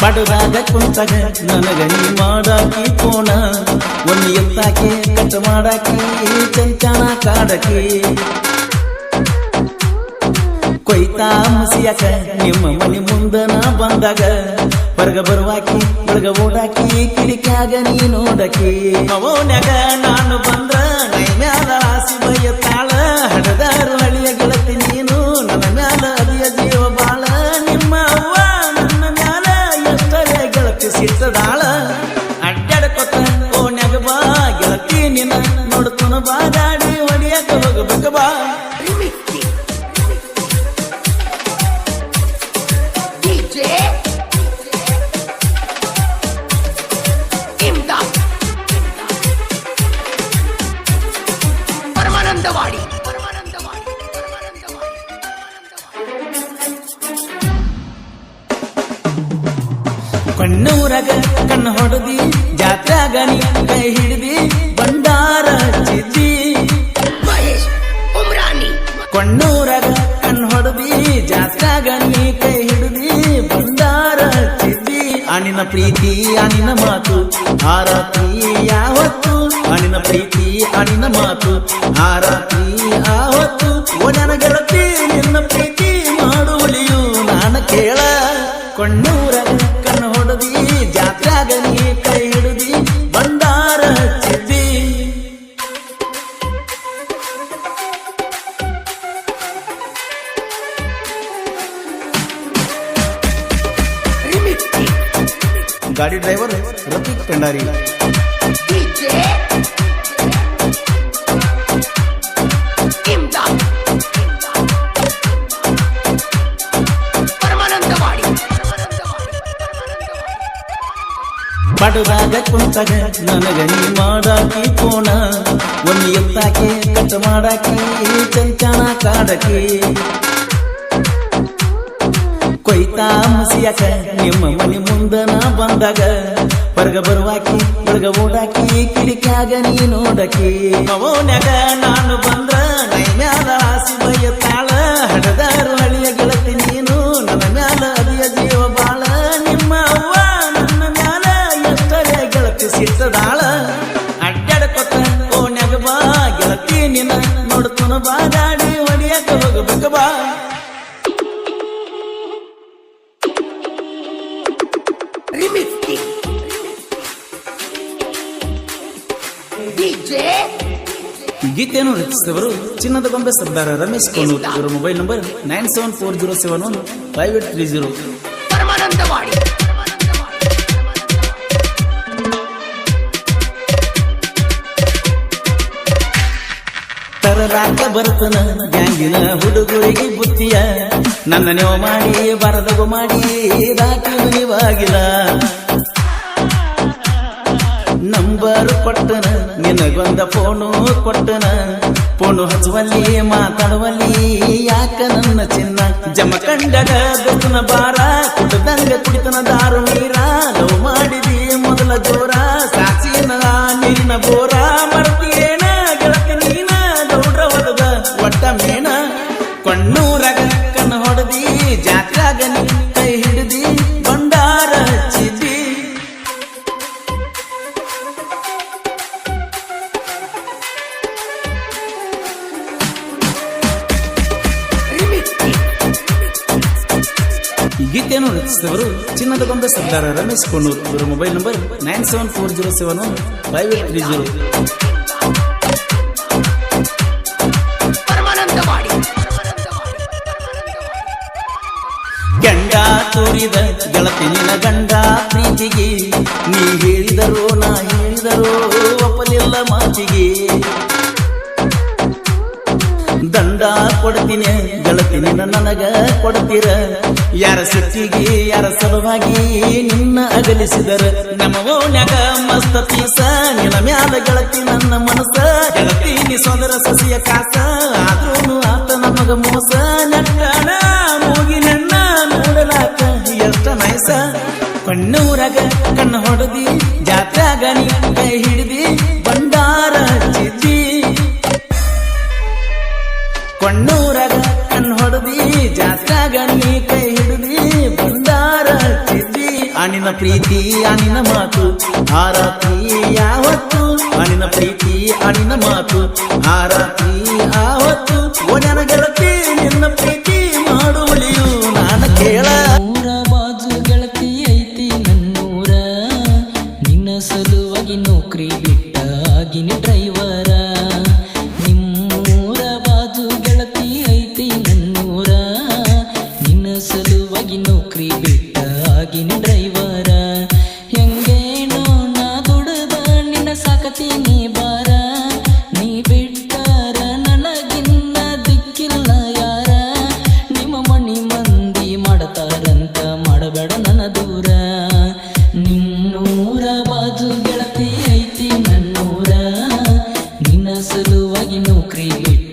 ಪಡದಾಗ ಕುಂತಾಗ ನನಗ ನೀ ಮಾಡಾಕಿ ಕೋಣ. ಒಂದು ಎತ್ತಾಕೆ, ಕಟ್ ಮಾಡಾಕಿ, ಚಂಚನ ಕಾಡಕಿ. ಕೊಯ್ತಾ ಮುಸಿಯಾಕ, ನಿಮ್ಮ ಮನೆ ಮುಂದನ ಬಂದಾಗ. ಬರ್ಗ ಬರುವಾಕಿ ಬರ್ಗ ಓಡಾಕಿ ಕಿರಿಕಾಗ ನೀ ನೋಡಕಿ. ಅವನ್ಯಾಗ ನಾನು ಬಂದ್ರ ಹೊಡಿಯಕ ಹೋಗಬೇಕ ಬಾ DJ ಇಮ್ದಾದ್ ಪರಮಾನಂದವಾಡಿ ಪರಮಾನಂದವಾಡಿ ಪರಮಾನಂದವಾಡಿ ಕಣ್ಣೂರಗ ಕಣ್ಣು ಹೊಡೆದಿ ಜಾತ್ರಾಗ ನೀ ಕೈ ಅನಿನ ಪ್ರೀತಿ ಅಣ್ಣಿನ ಮಾತು. ಆರಾತಿ ಯಾವತ್ತು? ಅಣ್ಣಿನ ಪ್ರೀತಿ ಅಣ್ಣಿನ ಮಾತು. ಆರಾತಿ ಯಾವತ್ತು? ಓ ನನ್ನ ಗೆಳತಿ ನಿನ್ನ ಪ್ರೀತಿ ಮಾಡುವಳಿಯು ನಾನು ಕೇಳ. ಕಣ್ಣೂರಗ ಗಾಡಿ ಡ್ರೈವರ್ ರಫೀಕ್ ಪೆಂಡಾರಿ DJ ಇಮ್ದಾದ್ ಪರಮಾನಂದವಾಡಿ ಪಡದಾಗ ಕುಂತಾಗ ನನಗ ನೀ ಮಾಡಾಕಿ ಕೋಣ ಒಂದು ಎತ್ತಾಕಿ ಕಟ್ ಮಾಡಾಕಿ ಚಂಚನ ಕಾಡಕಿ ಕೊಯ್ತಾ ಮುಸಿಯಾಕ. ನಿಮ್ಮ ಮನೆ ಮುಂದನ ಬಂದಾಗ ಬರ್ಗ ಬರುವಾಕಿ ಬರ್ಗ ಓಡಾಕಿ ಕಿರಿಕಾಗ ನೀ ನೋಡಕಿ. ಅವನ್ಯಾಗ ನಾನು ಬಂದ್ರ ನೈ ಮ್ಯಾಲ ಆಸಿ ಬಯ್ಯತ್ತಾಳ ಹಡದಾರು ಹಳಿಯ ಗೆಳತಿ ನೀನು, ನನ್ನ ಮ್ಯಾಲ ಅದಿಯ ಜೀವ ಬಾಳ. ನಿಮ್ಮ ಅವ್ವ ನನ್ನ ಮ್ಯಾಲ ಎಷ್ಟರೇ ಗೆಳತಿ ಸಿಟ್ಟದಾಳ. ಅಡ್ಡಾಡ್ಕೊತ ಓನ್ಯಾಗ ಬಾ, ಗೆಳತಿ ನಿನ್ನ ನೋಡ್ತನ ಬಾ ಗೀತೆಯನ್ನು ರಚಿಸಿದವರು ಚಿನ್ನದ ಗೊಂಬೆ ಸರ್ದಾರ ರಮೇಶ್ ಕೋನೂರ್. ಇವರ mobile number nine seven four zero seven one five eight three zero. ತರಲಾಕ ಬರ್ತನ ಗ್ಯಾಂಗಿನ ಹುಡುಗರಿಗೆ ಬುತ್ತಿಯ. ನನ್ನ ನೀವು ಮಾಡಿ ಬರದಗು ಮಾಡಿ ದಾಖಲು ನೀವಾಗಿಲ್ಲ. ನಂಬರ್ ಕೊಟ್ಟನ, ನಿನಗೊಂದ ಫೋನು ಕೊಟ್ಟನ. ಫೋನು ಹಚ್ಚುವಲ್ಲಿ, ಮಾತಾಡುವಲ್ಲಿ, ಯಾಕ ನನ್ನ ಚಿನ್ನ? ಜಮ ಕಂಡಗ ದೊತ್ತನ ಬಾರ ಕುಟದಂಗ ಕುಡಿತನ ದಾರು ನೀರ ಲವ್ ಮಾಡಿದಿ ಮೊದಲ ಜೋರ ಸಾಕ್ಷಿನ ನೀರಿನ ಬೋರ. ಗೀತೆಯನ್ನು ರಚಿಸಿದವರು ಚಿನ್ನದ ಗೊಂಬೆ ಸರ್ದಾರ ರಮೇಶ್ ಕೊಣ್ಣೂರ್ ಇವರ mobile number nine seven four zero seven one five eight three zero. ಗಂಡ ತೋರಿದ ಗೆಳತಿ ನಿನ ಗಂಡ ಪ್ರೀತಿಗೆ ನೀ ಹೇಳಿದರೋ ನಾ ಹೇಳಿದರೋ ಒಪ್ಪಲಿಲ್ಲ ಮಾತಿಗೆ. ದಂಡ ಕೊಡ್ತೀನಿ, ಗೆಳತಿ ನಿನ್ನ ನನಗ ಕೊಡ್ತೀರ. ಯಾರ ಸಿಟ್ಟಿಗೆ, ಯಾರ ಸಲುವಾಗಿ ನಿನ್ನ ಅಗಲಿಸಿದರ. ನಮ್ಮ ಓಣ್ಯಾಗ ಮಸ್ತ ಪೀಸ, ನಿನ್ನ ಮ್ಯಾಲ ಗೆಳತಿ ನನ್ನ ಮನಸ್ಸ. ಗೆಳತಿ, ನೀ ಸೋದರ ಸಸಿಯ ಕಾಸ ಆದ್ರೂ ಆತ ನಮಗ ಮೋಸ. ನಟ್ಟಣ ಮೂಗಿ ನನ್ನ ನೋಡಲಾಕ ಎಷ್ಟ ನೈಸ. ಕಣ್ಣೂರಾಗ ಕಣ್ಣು ಹೊಡೆದಿ, ಜಾತ್ರಾಗ ನೀ ಕೈ ಹಿಡಿದಿ. ಕಣ್ಣೂರಾಗ ಕಣ್ ಹೊಡೆದಿ ಜಾಸ್ತಾಗ ನೀ ಕೈ ಹಿಡಿದಿ ಬಂದಾರ ಚಿದ್ದಿ. ಅನಿನ ಪ್ರೀತಿ ಅನಿನ ಮಾತು ಆ ರಾತ್ರಿ ಯಾವತ್ತು? ಅನಿನ ಪ್ರೀತಿ ಅನಿನ ಮಾತು ಆ ಆವತ್ತು ಓ ನನ್ನ ಗೆಳತಿ ನಿನ್ನ ಪ್ರೀತಿ. You.